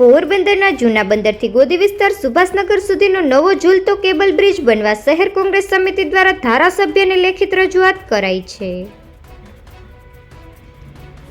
પોરબંદરના જૂના બંદરથી ગોદી વિસ્તાર સુભાષનગર સુધીનો નવો ઝૂલતો કેબલ બ્રિજ બનવા શહેર કોંગ્રેસ સમિતિ દ્વારા ધારાસભ્યને લેખિત રજૂઆત કરાઈ છે.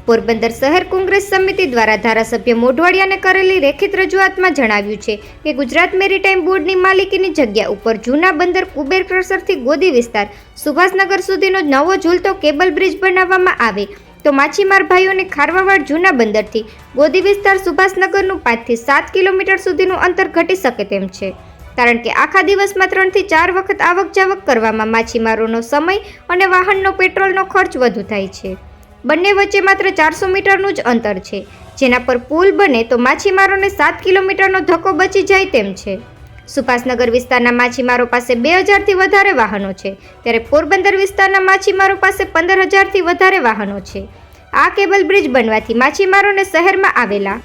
પોરબંદર શહેર કોંગ્રેસ સમિતિ દ્વારા ધારાસભ્ય મોઢવાડિયાને કરેલી લેખિત રજૂઆતમાં જણાવ્યું છે કે ગુજરાત મેરીટાઈમ બોર્ડની માલિકીની જગ્યા ઉપર જૂના બંદર કુબેર ક્રસરથી ગોદી વિસ્તાર સુભાષનગર સુધીનો નવો ઝૂલતો કેબલ બ્રિજ બનાવવામાં આવે તો માછીમાર ભાઈઓને ખારવાવાડ જૂના બંદરથી ગોદી વિસ્તાર સુભાષનગરનું પાંચથી સાત કિલોમીટર સુધીનું અંતર ઘટી શકે તેમ છે. કારણ કે આખા દિવસમાં ત્રણથી ચાર વખત આવક જાવક કરવામાં માછીમારોનો સમય અને વાહનનો પેટ્રોલનો ખર્ચ વધુ થાય છે. બંને વચ્ચે માત્ર ચારસો મીટરનું જ અંતર છે. જેના પર પુલ બને તો માછીમારોને સાત કિલોમીટરનો ધક્કો બચી જાય તેમ છે. સુભાષનગર વિસ્તારના માછીમારો પાસે બે હજારથી વધારે વાહનો છે. ત્યારે પોરબંદર વિસ્તારના માછીમારો પાસે પંદર હજારથી વધારે વાહનો છે. આ કેબલ બ્રિજ બનવાથી માછીમારોને શહેરમાં આવેલા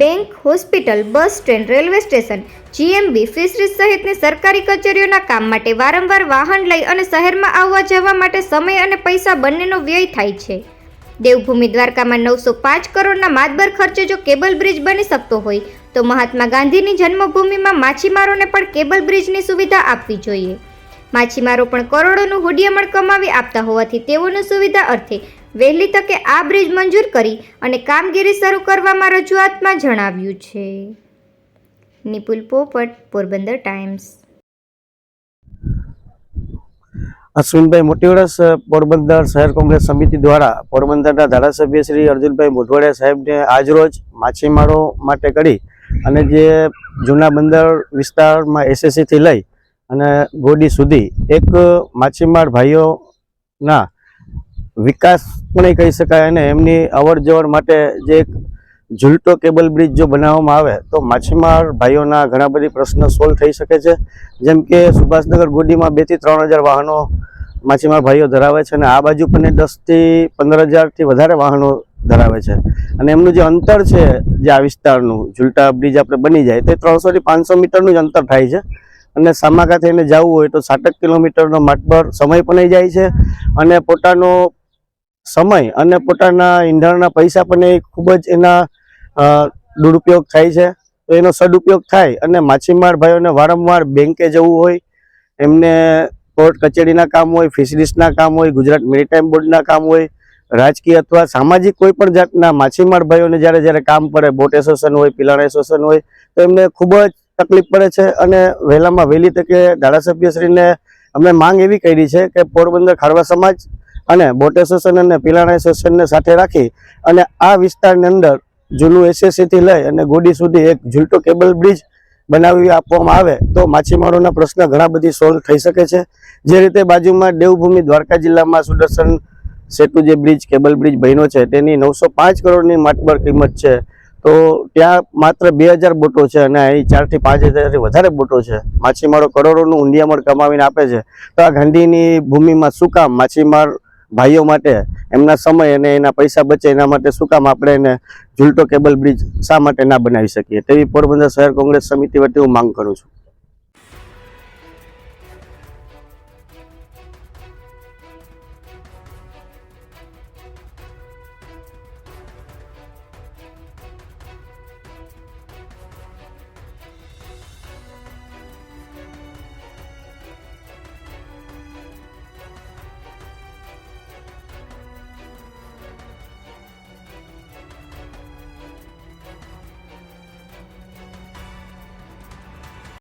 bank, hospital, bus stand railway station, GMB fisheries સહિતની સરકારી કચેરીઓના કામ માટે વારંવાર વાહન લઈ અને શહેરમાં આવવા જવા માટે સમય અને પૈસા બંનેનો વ્યય થાય છે. દેવભૂમિ દ્વારકામાં નવસો પાંચ કરોડના માતબર ખર્ચે જો કેબલ બ્રિજ બની શકતો હોય તો મહાત્મા ગાંધીની જન્મભૂમિમાં માછીમારોને પણ કેબલ બ્રિજની સુવિધા આપવી જોઈએ. માછીમારો પણ કરોડોનું હુડિયામણ કમાવી આપતા હોવાથી તેઓની સુવિધા અર્થે વહેલી તકે આ બ્રિજ મંજૂર કરી અને કામગીરી શરૂ કરવામાં રજૂઆતમાં જણાવ્યું છે. નિપુલ પોપટ, પોરબંદર ટાઈમ્સ. અશ્વિનભાઈ મોટીવડસ પોરબંદર શહેર કોંગ્રેસ સમિતિ દ્વારા પોરબંદરના ધારાસભ્ય શ્રી અર્જુનભાઈ મોઢવાડિયા સાહેબને આજરોજ માછીમારો માટે કરી અને જે જૂના બંદર વિસ્તારમાં એસએસસીથી લઈ અને ગોડી સુધી એક માછીમાર ભાઈઓના વિકાસ પણ કહી શકાય અને એમની અવર માટે જે એક ઝૂલતો કેબલ બ્રિજ જો બનાવવામાં આવે તો માછીમાર ભાઈઓના ઘણા બધી પ્રશ્ન સોલ્વ થઈ શકે છે. જેમ કે સુભાષનગર ગોડીમાં બેથી ત્રણ હજાર વાહનો માછીમાર ભાઈઓ ધરાવે છે અને આ બાજુ પણ દસથી પંદર હજારથી વધારે વાહનો ધરાવે છે. અને એમનું જે અંતર છે જે આ વિસ્તારનું ઝુલટા બ્રિજ આપણે બની જાય, તે ત્રણસોથી પાંચસો મીટરનું જ અંતર થાય છે. અને સામાકા થઈને જવું હોય તો સાઠક કિલોમીટરનો માટબર સમય પણ જાય છે અને પોતાનો સમય અને પોતાના ઈંધણના પૈસા પણ એ ખૂબ જ એના દુરુપયોગ થાય છે. તો એનો સદુપયોગ થાય અને માછીમાર ભાઈઓને વારંવાર બેંકે જવું હોય, એમને કોર્ટ કચેરીના કામ હોય, ફિશરીઝના કામ હોય, ગુજરાત મેરીટાઈમ બોર્ડના કામ હોય રાજકીય અથવા સામાજિક કોઈ પણ જાતના માછીમાર ભાઈઓને જ્યારે જ્યારે કામ પડે બોટ એસોસિએશન હોય, પિલાણ એસોસિએશન હોય, તો એમને ખૂબ જ તકલીફ પડે છે અને વહેલામાં વહેલી તકે ધારાસભ્યશ્રીને અમે માંગ એવી કરી છે કે પોરબંદર ખારવા સમાજ અને બોટ એસોસિએશન અને પિલાણા એસોસિએશનને સાથે રાખી અને આ વિસ્તારની અંદર જૂનું એસએસસીથી લઈ અને ગોડી સુધી એક ઝૂલટો કેબલ બ્રિજ બનાવી આપવામાં આવે તો માછીમારોના પ્રશ્ન ઘણા બધી સોલ્વ થઈ શકે છે. જે રીતે બાજુમાં દેવભૂમિ દ્વારકા જિલ્લામાં સુદર્શન સેતુ જે બ્રિજ, કેબલ બ્રિજ બન્યો છે, તેની નવસો પાંચ કરોડની માટબર કિંમત છે. તો ત્યાં માત્ર બે હજાર બોટો છે અને અહીં ચારથી પાંચ હજારથી વધારે બોટો છે. માછીમારો કરોડોનું ઊંડિયામણ કમાવીને આપે છે. તો આ ગાંધીની ભૂમિમાં શું કામ? માછીમાર ભાઈઓ માટે, એમના સમય અને એના પૈસા બચે, એના માટે શું કામ આપણે એને ઝુલટો કેબલ બ્રિજ શા માટે ના બનાવી શકીએ? તેવી પોરબંદર શહેર કોંગ્રેસ સમિતિ વતી હું માંગ કરું છું.